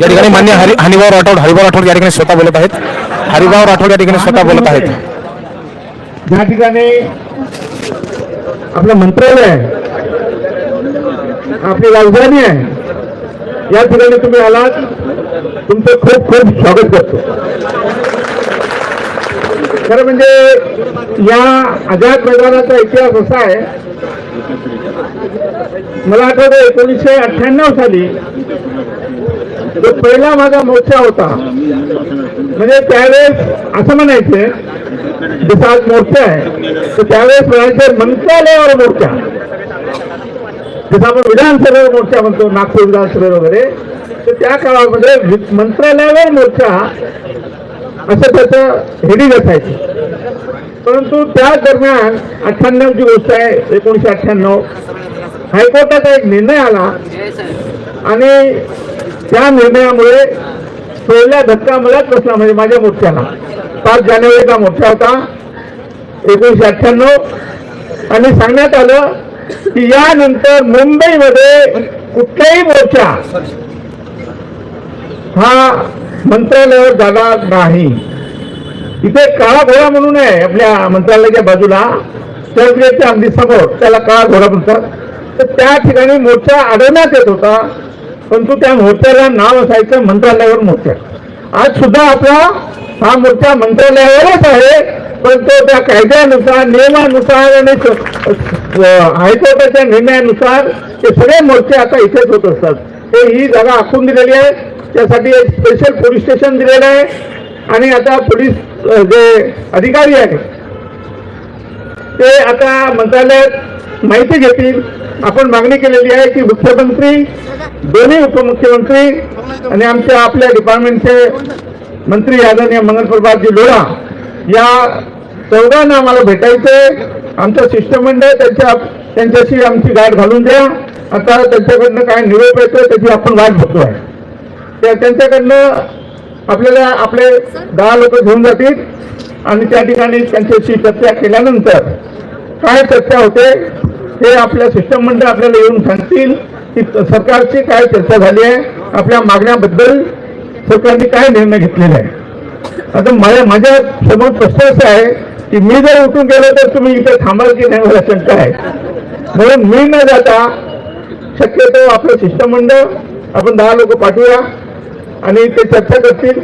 या ठिकाणी मान्य हरि हरिभाऊ राठोड हरिभाऊ राठोड या ठिकाणी स्वतः बोलत आहेत. हरिभाऊ राठोड या ठिकाणी स्वतः बोलत आहेत. या ठिकाणी आपलं मंत्रालय आहे आपली राजधानी आहे या ठिकाणी तुम्ही आलात तुमचं खूप खूप स्वागत करतो. खरं म्हणजे या आझाद मैदानाचा इतिहास असा आहे मला आठवतं एकोणीसशे अठ्ठ्याण्णव साली जो पहिला माझा मोर्चा होता म्हणजे त्यावेळेस असं म्हणायचे जसं आज मोर्चा आहे तर त्यावेळेस म्हणायचे मंत्रालयावर मोर्चा. जसं आपण विधानसभेवर मोर्चा म्हणतो नागपूर विधानसभेवर वगैरे तर त्या काळामध्ये मंत्रालयावर मोर्चा असं त्याचं हेडिंग असायचं. परंतु त्या दरम्यान अठ्ठ्याण्णव जी गोष्ट आहे एकोणीशे अठ्ठ्याण्णव. हायकोर्टाचा एक निर्णय आला. आणि त्या निर्णयामुळे पहिला धक्का मलाच बसला म्हणजे माझ्या मोर्चाला. पाच जानेवारीचा मोर्चा होता एकोणीशे अठ्ठ्याण्णव. आणि सांगण्यात आलं की यानंतर मुंबईमध्ये कुठलाही मोर्चा हा मंत्रालयावर जाणार नाही. इथे काळा घोडा म्हणून आहे आपल्या मंत्रालयाच्या बाजूला. चर्चगेटच्या अगदी समोर त्याला काळा घोडा म्हणतात. तर त्या ठिकाणी मोर्चा अडवण्यात येत होता. परंतु त्या मोर्चाला नाव असायचं मंत्रालयावर मोर्चा आज सुद्धा आपला हा मोर्चा मंत्रालयावरच आहे परंतु त्या कायद्यानुसार नियमानुसार आणि हायकोर्टाच्या निर्णयानुसार ते सगळे मोर्चे आता इथेच होत असतात. हे ही जागा आखून दिलेली आहे त्यासाठी एक स्पेशल पोलीस स्टेशन दिलेलं आहे आणि आता पोलीस जे अधिकारी आहेत ते आता मंत्रालयात माहिती घेतील. आपण मागणी केलेली आहे की मुख्यमंत्री दोन्ही उपमुख्यमंत्री आणि आमच्या आपल्या डिपार्टमेंटचे मंत्री आदरणीय मंगलप्रभातजी लोढा या चौघांना आम्हाला भेटायचंय आमचं शिष्टमंडळ त्यांच्या त्यांच्याशी आमची गाठ घालून द्या. आता त्यांच्याकडनं काय निरोप येतो त्याची आपण वाट बघतोय. त्या त्यांच्याकडनं आपल्याला आपले दहा लोक घेऊन जातील आणि त्या ठिकाणी त्यांच्याशी चर्चा केल्यानंतर काय चर्चा होते ते आपल्या सिस्टम मंडळ आपल्याला येऊन सांगतील की सरकारची काय चर्चा झाली आहे आपल्या मागण्याबद्दल सरकारने काय निर्णय घेतलेला आहे. आता माझ्या माझ्यासमोर प्रश्न असा आहे की मी जर उठून गेलो तर तुम्ही इथे थांबाल की नाही मला शंका आहे. म्हणून मी न जाता शक्यतो आपलं शिष्टमंडळ आपण दहा लोक पाठवूया आणि ते चर्चा करतील.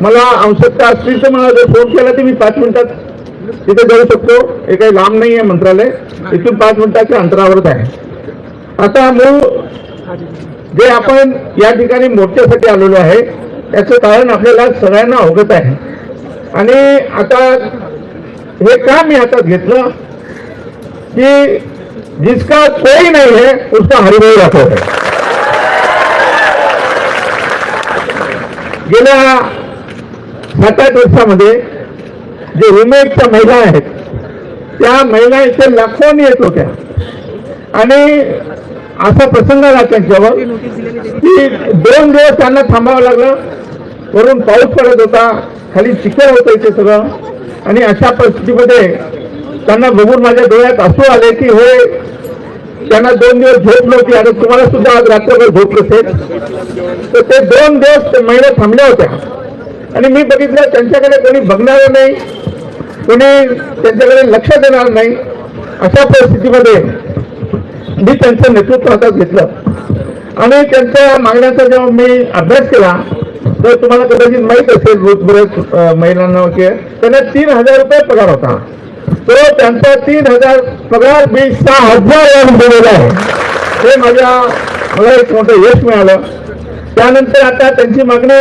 मला आवश्यकता असतील तर मला जर फोन केला तर मी पाच मिनिटात तिथे जाऊ शकतो. हे काही लांब नाही आहे मंत्रालय. इथून पाच मिनिटाच्या अंतरावरच आहे. आता मूळ जे आपण या ठिकाणी मोर्चासाठी आलेलो आहे त्याचं कारण आपल्याला सगळ्यांना अवगत आहे. आणि आता हे का मी हातात घेतलं? की जिसका कोई नाही है उसका हरिभाऊ राठोड है गेल्या सात आठ वर्षामध्ये जे रिमेकच्या महिला आहेत त्या महिला इथे लाखोनी येत होत्या. आणि असा प्रसंग आला त्यांच्यावर की दोन दिवस त्यांना थांबावं लागलं. वरून पाऊस पडत होता खाली चिखल होतं इथे सगळं. आणि अशा परिस्थितीमध्ये त्यांना बघून माझ्या डोळ्यात असू आले की हे त्यांना दोन दिवस झोप नव्हती आणि तुम्हाला सुद्धा आज रात्रभर झोप नसेल. तर ते दोन दिवस ते महिला थांबल्या होत्या. आणि मी बघितलं त्यांच्याकडे कोणी बघणार नाही. कोणी त्यांच्याकडे लक्ष देणार नाही. अशा परिस्थितीमध्ये मी त्यांचं नेतृत्व हातात घेतलं. आणि त्यांच्या मागण्याचा जेव्हा मी अभ्यास केला तर तुम्हाला कदाचित माहीत असेल बरेच महिलांना वगैरे त्यांना तीन हजार रुपये पगार होता. तो त्यांचा तीन हजार पगार मी सहा हजार यानं दिलेला आहे. हे माझ्या मला एक मोठं यश मिळालं. त्यानंतर आता त्यांची मागणी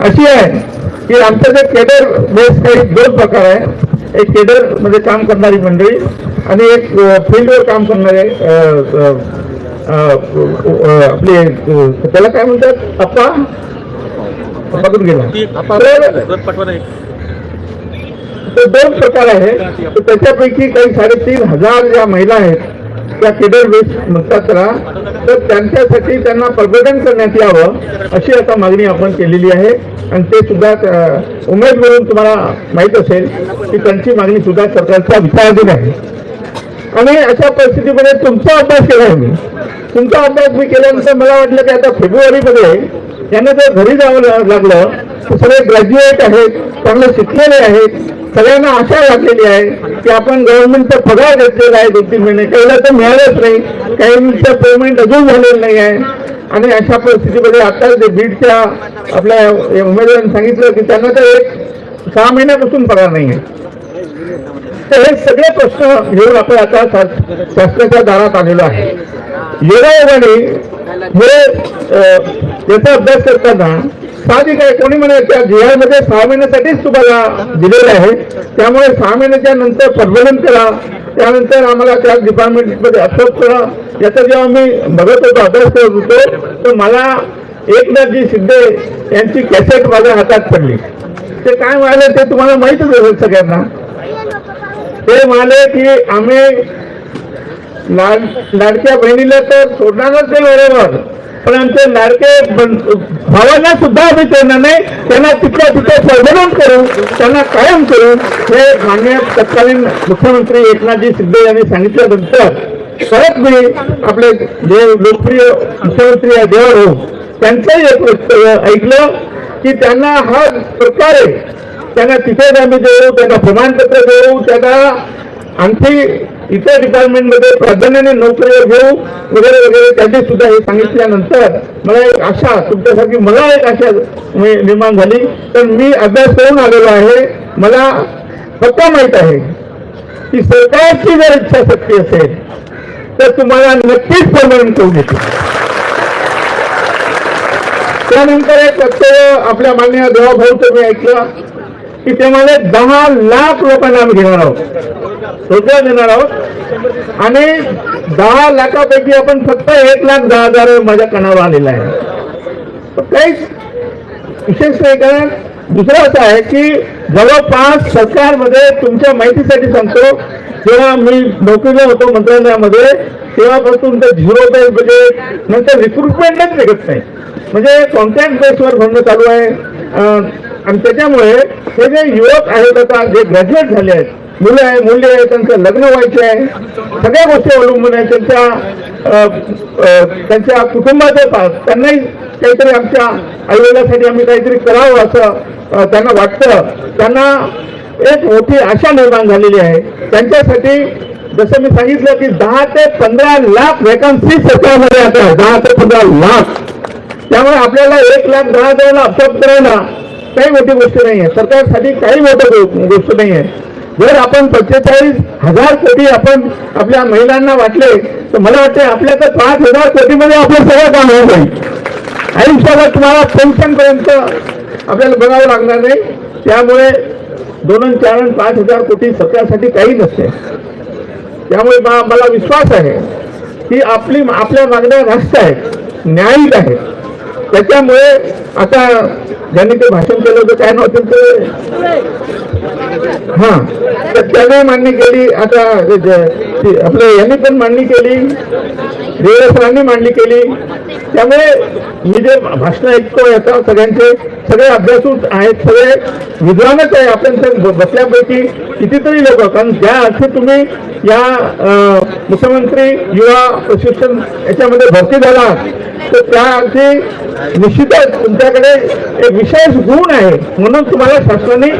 अशी आहे की आमचं जे केडर बेस काही दोन प्रकार आहे. एक केडरमध्ये काम करणारी मंडळी आणि एक फील्डवर काम करणारे आपले त्याला काय म्हणतात? अप्पा? गेला. दोन प्रकार आहेत त्याच्यापैकी काही साडेतीन हजार ज्या महिला आहेत त्या केडर बेस म्हणतात त्याला तर त्यांच्यासाठी त्यांना प्रबोधन करण्यात यावं अशी आता मागणी आपण केलेली आहे. आणि ते सुद्धा उमेद म्हणून तुम्हाला माहीत असेल की त्यांची मागणी सुद्धा सरकारचा विचाराधीन आहे. आणि अशा परिस्थितीमध्ये तुमचा अभ्यास केला आहे मी. तुमचा अभ्यास मी केल्यानंतर मला वाटलं की आता फेब्रुवारीमध्ये यांना जर घरी जावं लागलं तर सगळे ग्रॅज्युएट आहेत चांगले शिकलेले आहेत सगळ्यांना आशा लागलेली आहे की आपण गव्हर्नमेंटचा पगार घेतलेला आहे दोन तीन महिने. काहीला तर मिळालंच नाही. काहींचं पेमेंट अजून झालेलं नाही आहे. आणि अशा परिस्थितीमध्ये आता जे बीडच्या आपल्या उमेदवारांनी सांगितलं की त्यांना तर एक सहा महिन्यापासून पगार नाही आहे. तर हे सगळे प्रश्न घेऊन आपण आता शासनाच्या दारात आलेलो आहे. योगायोगाने म्हणजे, हे याचा अभ्यास करताना साहजिक आहे. कोणी म्हणे त्या जी मध्ये सहा महिन्यासाठीच तुम्हाला दिलेलं आहे. त्यामुळे सहा महिन्याच्या नंतर प्रबोधन करा. त्यानंतर आम्हाला त्या डिपार्टमेंटमध्ये अप्रोच करा. याचा जेव्हा मी बघत होतो अभ्यास करत होतो तर मला एकनाथजी शिंदे यांची कॅसेट माझ्या हातात पडली. ते काय म्हणाले ते तुम्हाला माहितच असेल सगळ्यांना. ते म्हणाले की आम्ही लाडक्या बहिणीला तर सोडणारच नाही वेळेवर पण आमचे लाडके भावांना सुद्धा आम्ही सोडणार नाही त्यांना तिथल्या तिथे सर्वनाम करू त्यांना कायम करू हे मान्य तत्कालीन मुख्यमंत्री एकनाथजी शिंदे यांनी सांगितल्यानंतर परत मी आपले जे लोकप्रिय मुख्यमंत्री आहे देवाभाऊ त्यांचंही एक वक्तव्य ऐकलं की त्यांना हा प्रकारे त्यांना तिथे आम्ही देऊ त्यांना प्रमाणपत्र देऊ त्यांना आणखी इतर डिपार्टमेंटमध्ये प्राधान्याने नोकरीवर घेऊ वगैरे वगैरे त्यांनी सुद्धा हे सांगितल्यानंतर मला एक आशा तुमच्यासाठी मला एक आशा निर्माण झाली. तर मी अभ्यास करून आलेलो आहे. मला पत्ता माहीत आहे की सरकारची जर इच्छाशक्ती असेल तर तुम्हाला नक्कीच परमनंट करून देते. त्यानंतर एक वक्तव्य आपल्या मान्य देवाभाऊचं मी ऐकलं की ते मला दहा लाख लोकांना आम्ही घेणार आहोत. रोजगार देणार आहोत. आणि दहा लाखापैकी आपण फक्त एक लाख दहा हजार माझ्या कानावर आलेला आहे. काहीच विशेष नाही कारण दुसरं असं आहे की जवळपास सरकारमध्ये तुमच्या माहितीसाठी सांगतो जेव्हा मी नोकरीला होतो मंत्रालयामध्ये तेव्हापासून ते झिरो बेस बजेट म्हणजे नंतर रिक्रुटमेंटच निघत नाही. म्हणजे कॉन्ट्रॅक्ट बेसवर भरणं चालू आहे. आणि त्याच्यामुळे हे जे युवक आहेत आता जे ग्रॅज्युएट झाले आहेत मुलं आहे मुली आहे त्यांचं लग्न व्हायचे आहे. सगळ्या गोष्टी अवलंबून आहे. त्यांच्या अं, अं, त्यांच्या कुटुंबाचे पास त्यांनाही काहीतरी आमच्या आईवडिलासाठी आम्ही काहीतरी करावं असं त्यांना वाटतं. त्यांना एक मोठी आशा निर्माण झालेली आहे. त्यांच्यासाठी जसं मी सांगितलं की दहा ते पंधरा लाख वेकन्सी सरकारमध्ये आता दहा ते पंधरा लाख. त्यामुळे आपल्याला एक लाख दहा हजाराला अपसाप करायला काही मोठी गोष्ट नाही आहे. सरकारसाठी काही मोठं गो- गोष्ट नाही आहे. जर आपण पंचेचाळीस हजार कोटी आपण आपल्या महिलांना वाटले तर मला वाटते आपल्या तर पाच हजार कोटीमध्ये आपलं सगळं काम होऊन जाईल. आयुष्याला तुम्हाला पेन्शन पर्यंत आपल्याला बघावं लागणार नाही. त्यामुळे दोन चार पाच हजार कोटी सरकारसाठी काही नसते. त्यामुळे मला विश्वास आहे की आपली आपल्या मागण्या रास्त आहेत न्यायिक आहेत. त्याच्यामुळे आता ज्यांनी ते भाषण केलं होतं काय नव्हतं ते? हा. तर त्याने मान्य केली. आता आपलं यांनी पण मांडणी केली. देवसरांनी मांडणी केली. त्यामुळे मी जे भाषण ऐकतो याचा सगळ्यांचे सगळे अभ्यासू आहेत सगळे विद्वानच आहे आपण बसल्यापैकी कितीतरी लोक कारण ज्या अर्थी तुम्ही या मुख्यमंत्री युवा प्रशिक्षण याच्यामध्ये भरती झाला तर त्या अर्थी निश्चितच तुमच्याकडे एक विशेष गुण आहे म्हणून तुम्हाला शासनाने.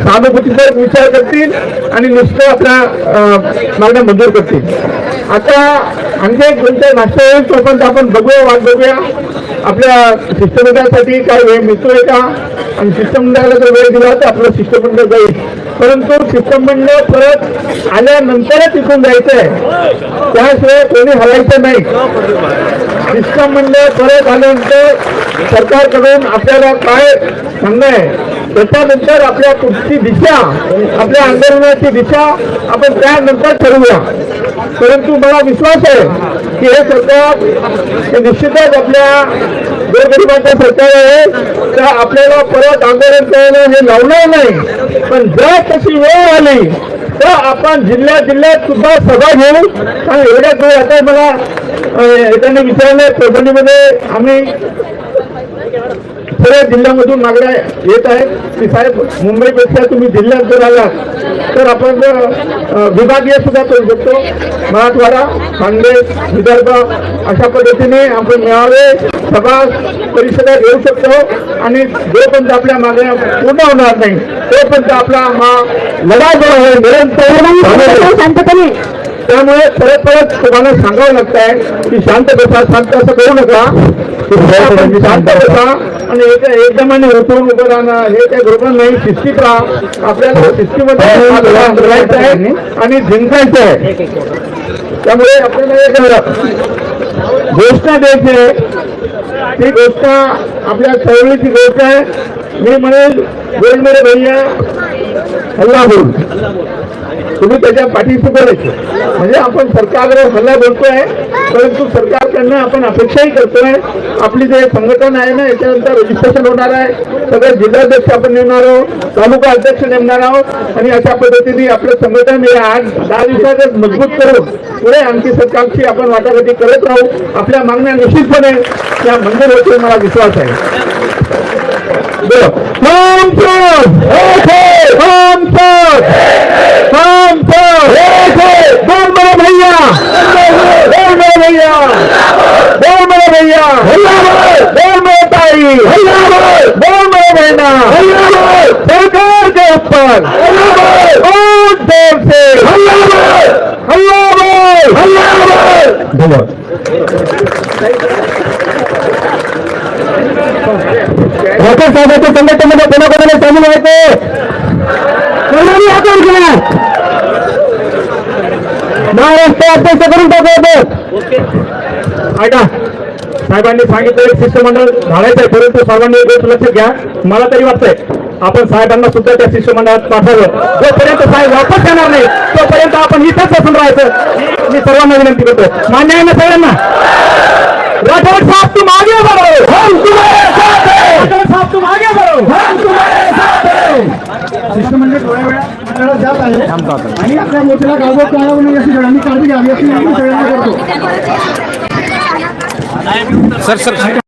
सहानुभूतीचा विचार करतील आणि नुसतं आपल्या मागण्या मंजूर करतील. आता आणखी एक दोन चार नाश्ता होईल तोपर्यंत आपण बघूया वाट बघूया आपल्या शिष्टमंडळासाठी काय वेळ मिळतोय का? आणि शिष्टमंडळाला जर वेळ दिला तर आपलं शिष्टमंडळ जाईल. परंतु शिष्टमंडळ परत आल्यानंतरच इथून जायचं आहे त्याशिवाय कोणी हलायचं नाही. शिष्टमंडळ परत आल्यानंतर सरकारकडून आपल्याला काय सांगणं आहे? त्याच्यानंतर आपल्या पुढची दिशा आपल्या आंदोलनाची दिशा आपण त्यानंतर ठरवूया. परंतु मला विश्वास आहे की हे सरकार निश्चितच आपल्या गोरगरिबाचं सरकार आहे तर आपल्याला परत आंदोलन करायला हे लावणार नाही. पण जर तशी वेळ आली तर आपण जिल्ह्या जिल्ह्यात सुद्धा सभा घेऊ कारण एवढ्या वेळ आता मला अं, एकाने विचारलं परभणीमध्ये आम्ही सगळ्या जिल्ह्यामधून मागण्या येत आहेत. की साहेब मुंबईपेक्षा तुम्ही जिल्ह्यात जर आलात तर आपण विभागीय सुद्धा करू शकतो. मराठवाडा खानदेश विदर्भ अशा पद्धतीने आपण मेळावे सभा परिषदा घेऊ शकतो. आणि जोपर्यंत आपल्या मागण्या पूर्ण होणार नाही तोपर्यंत आपला हा लढा जो आहे निरंतर शांतपणे. त्यामुळे परत परत तुम्हाला सांगावं लागत आहे की शांत बसा शांत असं करू नका. आपण शांत बसा आणि एक एकदमाने उठून उभं राहणं हे काही बरोबर नाही शिस्तीत राहा. आपल्याला शिस्तीमध्ये हा आहे आणि जिंकायचं आहे. त्यामुळे आपल्याला घोषणा द्यायची आहे. ती घोषणा आपल्या चळवळीची गोष्ट आहे. मी म्हणेल बोल मेरे भैया हल्ला बोल तुम्ही त्याच्या पाठीशी बोलायचं म्हणजे आपण सरकारवर हल्ला बोलतोय परंतु सरकारकडनं आपण अपेक्षाही करतोय. आपली जे संघटन आहे ना याच्यानंतर रजिस्ट्रेशन होणार आहे. सगळे जिल्हाध्यक्ष आपण नेमणार आहोत तालुका अध्यक्ष नेमणार आहोत. आणि अशा पद्धतीने आपलं संघटन हे आठ दहा दिवसातच मजबूत करून पुढे आणखी सरकारची आपण वाटाघाटी करत राहू. आपल्या मागण्या निश्चितपणे त्या मंजूर होतील मला विश्वास आहे. बोलो हम सब एक है हम सब हम सब एक है बोल मेरे भैया बोल मेरे भैया बोल मेरे भैया बोल मेरे ताई बोल मेरे बहना सरकार के ऊपर बहुत देर से हल्ला बोल हल्ला बोल राठोड साहेबांच्या संघटनेमध्ये कोणाकोणाला सामील व्हायचे? कोणाने हात वर महाराष्ट्र अध्यक्ष करून टाकू ऐका साहेबांनी सांगितलं एक शिष्टमंडळ घालायचं आहे परंतु सर्वांनी एक गोष्ट लक्षात घ्या. मला तरी वाटतंय आपण साहेबांना सुद्धा त्या शिष्टमंडळात पाठवलं जोपर्यंत साहेब वापस येणार नाही तोपर्यंत आपण इथंच बसून राहायचं. मी सर्वांना विनंती करतो. मान्य आहे ना सगळ्यांना राठोड साहेब तू मागे बढ़ो शिष्टमंडळ थोड्या वेळा जात आहे. आणि आपल्या मोठ्याला गावोगाव कळावं म्हणून याची सगळ्यांनी काळजी घ्यावी अशी विनंती सगळ्यांना करतो. Sir sir.